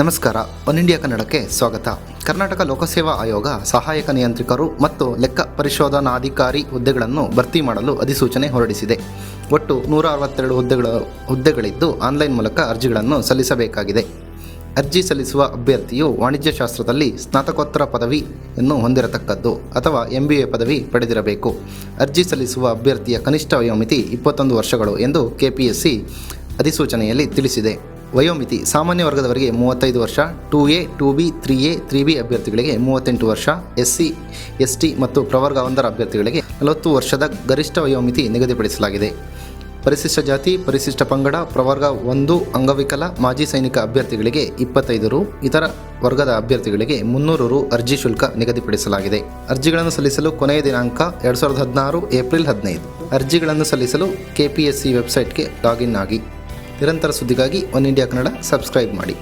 ನಮಸ್ಕಾರ. One India ಕನ್ನಡಕ್ಕೆ ಸ್ವಾಗತ. ಕರ್ನಾಟಕ ಲೋಕಸೇವಾ ಆಯೋಗ ಸಹಾಯಕ ನಿಯಂತ್ರಕರು ಮತ್ತು ಲೆಕ್ಕ ಪರಿಶೋಧನಾಧಿಕಾರಿ ಹುದ್ದೆಗಳನ್ನು ಭರ್ತಿ ಮಾಡಲು ಅಧಿಸೂಚನೆ ಹೊರಡಿಸಿದೆ. ಒಟ್ಟು ನೂರ ಅರವತ್ತೆರಡು ಹುದ್ದೆಗಳ ಹುದ್ದೆಗಳಿದ್ದು ಆನ್ಲೈನ್ ಮೂಲಕ ಅರ್ಜಿಗಳನ್ನು ಸಲ್ಲಿಸಬೇಕಾಗಿದೆ. ಅರ್ಜಿ ಸಲ್ಲಿಸುವ ಅಭ್ಯರ್ಥಿಯು ವಾಣಿಜ್ಯಶಾಸ್ತ್ರದಲ್ಲಿ ಸ್ನಾತಕೋತ್ತರ ಪದವಿಯನ್ನು ಹೊಂದಿರತಕ್ಕದ್ದು ಅಥವಾ ಎಂ ಬಿ ಎ ಪದವಿ ಪಡೆದಿರಬೇಕು. ಅರ್ಜಿ ಸಲ್ಲಿಸುವ ಅಭ್ಯರ್ಥಿಯ ಕನಿಷ್ಠ ವಯೋಮಿತಿ ಇಪ್ಪತ್ತೊಂದು ವರ್ಷಗಳು ಎಂದು ಕೆಪಿಎಸ್ಸಿ ಅಧಿಸೂಚನೆಯಲ್ಲಿ ತಿಳಿಸಿದೆ. ವಯೋಮಿತಿ ಸಾಮಾನ್ಯ ವರ್ಗದವರಿಗೆ ಮೂವತ್ತೈದು ವರ್ಷ, two A, two B, three A, three B ಅಭ್ಯರ್ಥಿಗಳಿಗೆ ಮೂವತ್ತೆಂಟು ವರ್ಷ ಎಸ್ ಸಿ ಎಸ್ ಟಿ ಮತ್ತು ಪ್ರವರ್ಗ ಒಂದರ ಅಭ್ಯರ್ಥಿಗಳಿಗೆ ನಲವತ್ತು ವರ್ಷದ ಗರಿಷ್ಠ ವಯೋಮಿತಿ ನಿಗದಿಪಡಿಸಲಾಗಿದೆ. ಪರಿಶಿಷ್ಟ ಜಾತಿ, ಪರಿಶಿಷ್ಟ ಪಂಗಡ, ಪ್ರವರ್ಗ ಒಂದು, ಅಂಗವಿಕಲ, ಮಾಜಿ ಸೈನಿಕ ಅಭ್ಯರ್ಥಿಗಳಿಗೆ ಇಪ್ಪತ್ತೈದು ರು, ಇತರ ವರ್ಗದ ಅಭ್ಯರ್ಥಿಗಳಿಗೆ ಮುನ್ನೂರು ರು ಅರ್ಜಿ ಶುಲ್ಕ ನಿಗದಿಪಡಿಸಲಾಗಿದೆ. ಅರ್ಜಿಗಳನ್ನು ಸಲ್ಲಿಸಲು ಕೊನೆಯ ದಿನಾಂಕ ಎರಡು ಸಾವಿರದ ಹದಿನಾರು, ಏಪ್ರಿಲ್ ಹದಿನೈದು. ಅರ್ಜಿಗಳನ್ನು ಸಲ್ಲಿಸಲು ಕೆಪಿಎಸ್ಸಿ ವೆಬ್ಸೈಟ್ಗೆ ಲಾಗಿನ್ ಆಗಿ. ನಿರಂತರ ಸುದ್ದಿಗಾಗಿ ಒನ್ ಇಂಡಿಯಾ ಕನ್ನಡ ಸಬ್ಸ್ಕ್ರೈಬ್ ಮಾಡಿ.